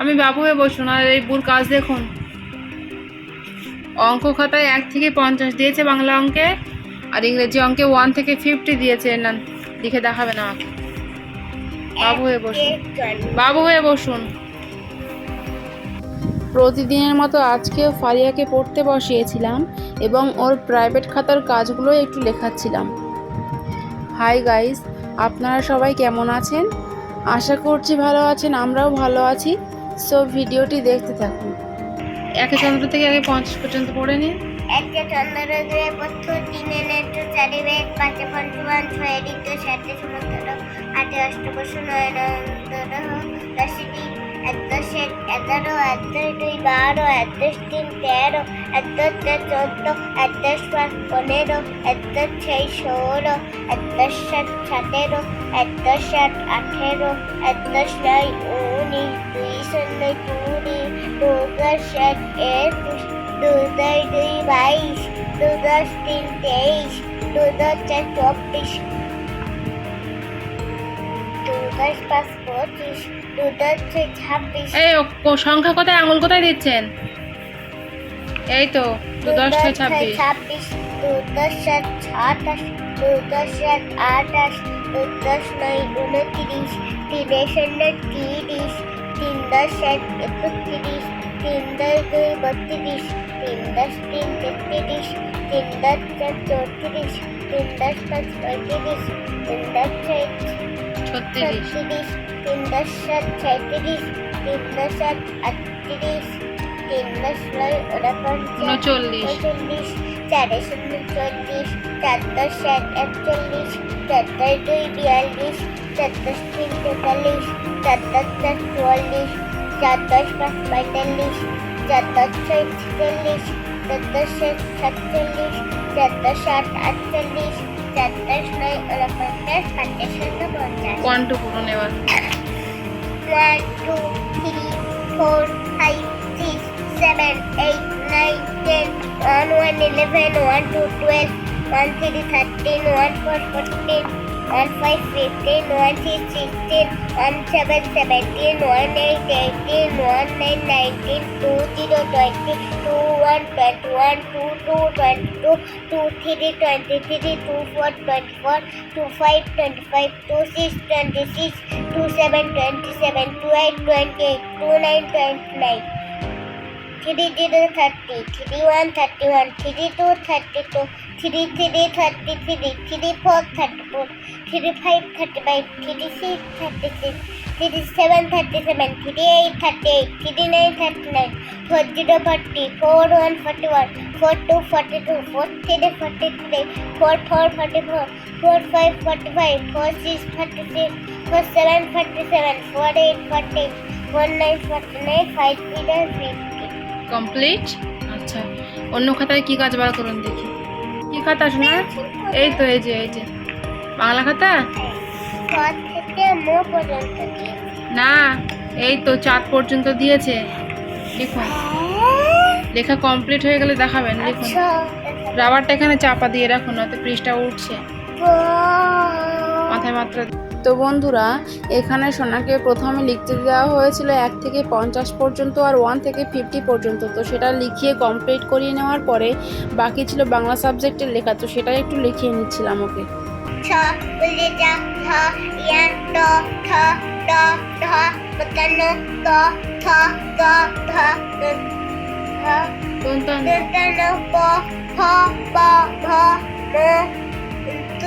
আমি বাবু হয়ে বসুন, আর এই বুর কাজ দেখুন। অঙ্ক খাতায় এক থেকে পঞ্চাশ দিয়েছে বাংলা অঙ্কে, আর ইংরেজি অঙ্কে ওয়ান থেকে ফিফটি দিয়েছে, না, লিখে দেখাবেন আমাকে। বাবু হয়ে বসুন। বাবু হয়ে বসুন। প্রতিদিনের মতো আজকেও ফারিয়াকে পড়তে বসিয়েছিলাম এবং ওর প্রাইভেট খাতার কাজগুলো একটু লেখাচ্ছিলাম। হাই গাইস আপনারা সবাই কেমন আছেন? আশা করছি ভালো আছেন, আমরাও ভালো আছি। সো ভিডিওটি দেখতে থাকুন। একে চন্দ্র থেকে আগে পঞ্চাশ পর্যন্ত পড়ে নিন। একটা চন্দ্রগ্রে পথ্য তিনে নেত্র চারি বেদ পাঁচে পঞ্চমান ছয় ঋত সাতে সমুদ্র আটে নয় নন্দর দশটি এক দশ এক এগারো এক দশ দুই বারো এক দশ তিন তেরো এক দশ চার চোদ্দ এক দশ পাঁচ পনেরো এক দশ ছয় ষোলো এক দশ সাত সতেরো এক দশ সাত আঠেরো এক দশ নয় উনিশ দুই শূন্য কুড়ি দু দশ এক একুশ দু দশ দুই বাইশ দু দশ তিন তেইশ দু দশ চার চব্বিশ দু দশ পাঁচ পঁচিশ দু দশ ছয় ছাব্বিশ এই সংখ্যা কোথায় আঙুল কোথায় দিচ্ছেন? এই তো দু দশ ছয় ছাব্বিশ। ছাব্বিশ দু দশ সাত সাতাশ দু দশ সাত আঠাশ দু দশ নয় উনত্রিশ তিনে শূন্য তিরিশ তিন দশ এক একত্রিশ তিন দশ দুই বত্রিশ তিন দশ তিন তেত্রিশ তিন দশ চার চৌত্রিশ তিন দশ পাঁচ পঁয়ত্রিশ তিন দশ ছয় ছত্রিশ। তিন দশ সাত ছয়ত্রিশ তিন দশ সাত আটত্রিশ তিন দশ নয় উনপঞ্চাশ উনচল্লিশ তেরোশো উনচল্লিশ চারশো ষাট একচল্লিশ চারশো দুই বিয়াল্লিশ চারশো তিন তেতাল্লিশ চারশো চার চুয়াল্লিশ চারশো পাঁচ পঁয়তাল্লিশ চারশো ছয় ছিচল্লিশ চারশো ষাট সাতচল্লিশ চারশো ষাট আটচল্লিশ চারশো নয় উনপঞ্চাশ পঞ্চাশ পঞ্চাশ one two four five six seven eight 9, 10, 1, 1, 11, 1, 2, 12, 1, 3, 13, 1, 4, 14, 1, 5, 15, 1, 6, 16, 1, 7, 17, 1, 8, 18, 1, 9, 19, 2, 0, 20, 2, 1, 2, 2, 22, 2, 3, 23, 2, 4, 24, 2, 5, 25, 2, 6, 26, 2, 7, 27, 2, 8, 28, 2, 9, 29. Twenty-nine. Three zero thirty, three one thirty one, three two thirty two, three three thirty three, three four thirty four, three five thirty five, three six thirty six, three seven thirty seven, three eight thirty eight, three nine thirty nine, four zero forty, four one forty one, four two forty two, four three forty three, four four forty four, four five forty five, four six forty six, four seven forty seven, four eight forty, four nine forty nine, five zero fifty. Complete. আচ্ছা অন্য খাতায় কি কাজ বার করুন দেখি। কি খাতা শোনা এই তো, এই যে এই যে। বাংলা খাতা? না, এই তো, চাঁদ পর্যন্ত দিয়েছে। লিখুন লেখা কমপ্লিট হয়ে গেলে দেখাবেন লিখুন রাবারটা এখানে চাপা দিয়ে রাখুন, নয়তো পৃষ্ঠা উঠছে। মাথায় মাত্রা তো বন্ধুরা এখানে সোনাকে প্রথমে লিখতে দেওয়া হয়েছিল এক থেকে পঞ্চাশ পর্যন্ত আর ওয়ান থেকে ফিফটি পর্যন্ত। তো সেটা লিখিয়ে কমপ্লিট করিয়ে নেওয়ার পরে বাকি ছিল বাংলা সাবজেক্টের লেখা। তো সেটাই একটু লিখিয়ে নিচ্ছিলাম ওকে। ছ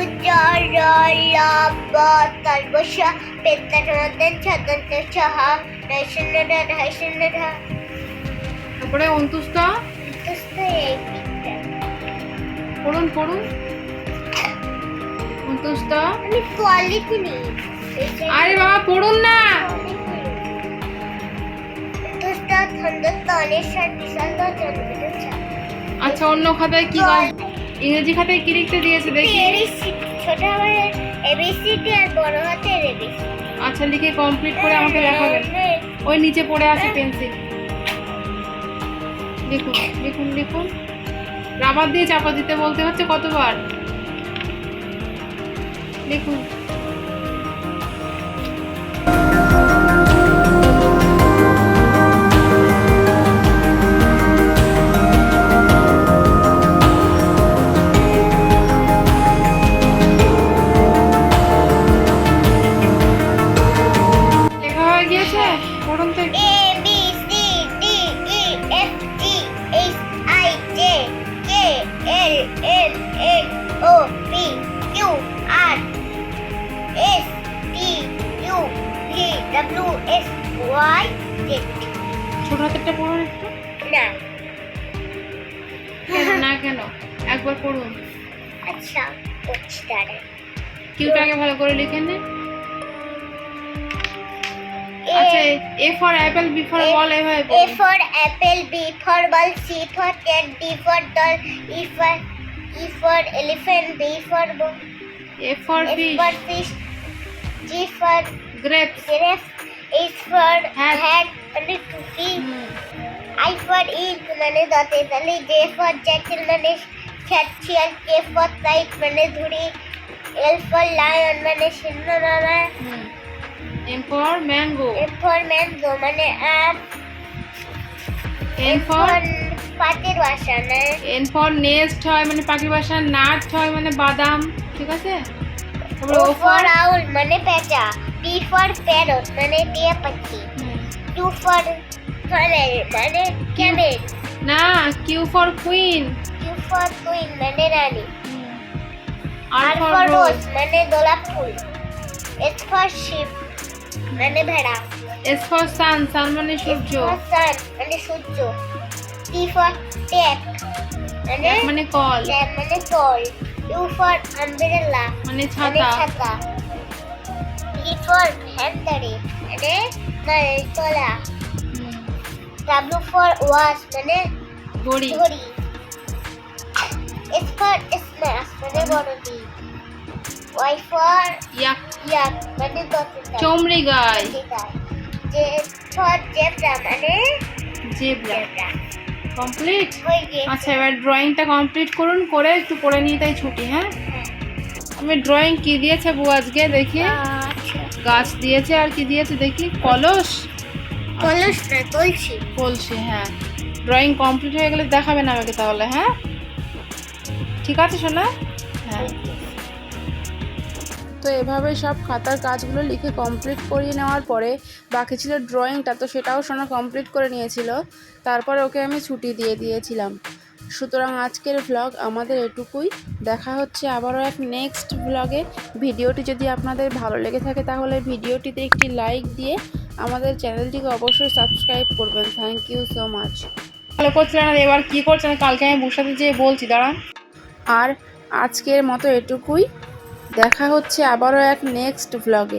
বলে যা ধ ট ঠ ড ঢ পতান্ন ত থ দ ধ ধ দন্তন প ফ প ভ ম তু জ র ল ব তর্বশ পেত্তা সমাদান ছদন্ত ছহ নয় শূন্য ঢ ঢাই শূন্য ঢ তারপরে অন্তুষ্ট? তুস্ত এই পড়ুন পড়ুন। অন্তুষ্ট? আমি পলিথিনি আরে বাবা পড়ুন না। তুষ্ট ছন্দ সাথে বিশাল জন্মদিন আচ্ছা অন্য খাতায় কি কাজ ইংরেজি খাতায় কি লিখতে দিয়েছে দেখি। ছোট হাতের এবিসিডি আর বড় হাতের এবিসিডি আচ্ছা লিখে কমপ্লিট করে আমাকে দেখাবেন ওই নিচে পড়ে আছে পেন্সিল। লিখুন লিখুন লিখুন। রাবার দিয়ে চাপা দিতে বলতে হচ্ছে কতবার? লিখুন। X Y Z ছোট হাতেরটা পড়ুন একটু না কেন না কেন একবার পড়ুন আচ্ছা করছি দাঁড়ান কিউটাকে ভালো করে লিখে নে আচ্ছা A for apple B for A- ball এভাবে পড়ুন। for apple, B for ball, C for cat, D for doll, E for E for elephant, B for book, A for fish G for grapes giraffe, H for Hat. hat, মানে টুপি, I for eat মানে দাঁতে তালি, J for jackal মানে খ্যাত শিয়াল, K for kite মানে ধুড়ি, L for lion মানে সিংহ নামা, M for mango M for mango মানে আম, N for পাখির বাসা না এন ফর নেস্ট হয় মানে পাখির বাসা নাট হয় মানে বাদাম ঠিক আছে তারপরে O for owl মানে পেঁচা P for parrot মানে টিয়া পাখি। Q for funnel মানে ক্যামেল না Q for queen Q for queen মানে রানী। আর R for for rose rose মানে গোলাপ ফুল। S for sheep মানে ভেড়া। এস ফর সান সান মানে সূর্য। S for sun মানে সূর্য। T for tap মানে এক মানে কল। tap মানে তল U for umbrella মানে মানে ছাতা। ছাতা। V for ভ্যানগাড়ি মানে তলা। W for watch মানে ঘড়ি। ঘড়ি। S for smash মানে বড় দ্বীপ Y for ইয়াক yak মানে দশটা চমড়ি গাই J for zebra মানে জেব্রা zebra কমপ্লিট হয়ে আচ্ছা এবার ড্রয়িংটা কমপ্লিট করুন করে একটু পড়ে নিয়ে তাই ছুটি হ্যাঁ? আমি ড্রয়িং কি দিয়েছে বউ আজকে? দেখি। গাছ দিয়েছে আর কি দিয়েছে দেখি কলস? কলস না কলসি। কলসি হ্যাঁ। ড্রয়িং কমপ্লিট হয়ে গেলে দেখাবেন আমাকে তাহলে হ্যাঁ? ঠিক আছে শোনা হ্যাঁ। তো এভাবে সব খাতার কাজগুলো লিখে কমপ্লিট করিয়ে নেওয়ার পরে বাকি ছিল ড্রয়িংটা তো সেটাও সোনা কমপ্লিট করে নিয়েছিল। তারপর ওকে আমি ছুটি দিয়ে দিয়েছিলাম। সুতরাং আজকের ভ্লগ আমাদের এটুকুই। দেখা হচ্ছে আবারও এক নেক্সট ভ্লগে ভিডিওটি যদি আপনাদের ভালো লেগে থাকে তাহলে ভিডিওটিতে একটি লাইক দিয়ে আমাদের চ্যানেলটিকে অবশ্যই সাবস্ক্রাইব করবেন। থ্যাংক ইউ সো মাচ ভালো করছিলেন না এবার কী করছেন? কালকে আমি বসাতে যেয়ে বলছি দাঁড়ান। আর আজকের মতো এটুকুই। দেখা হচ্ছে আবারও এক নেক্সট ভ্লগে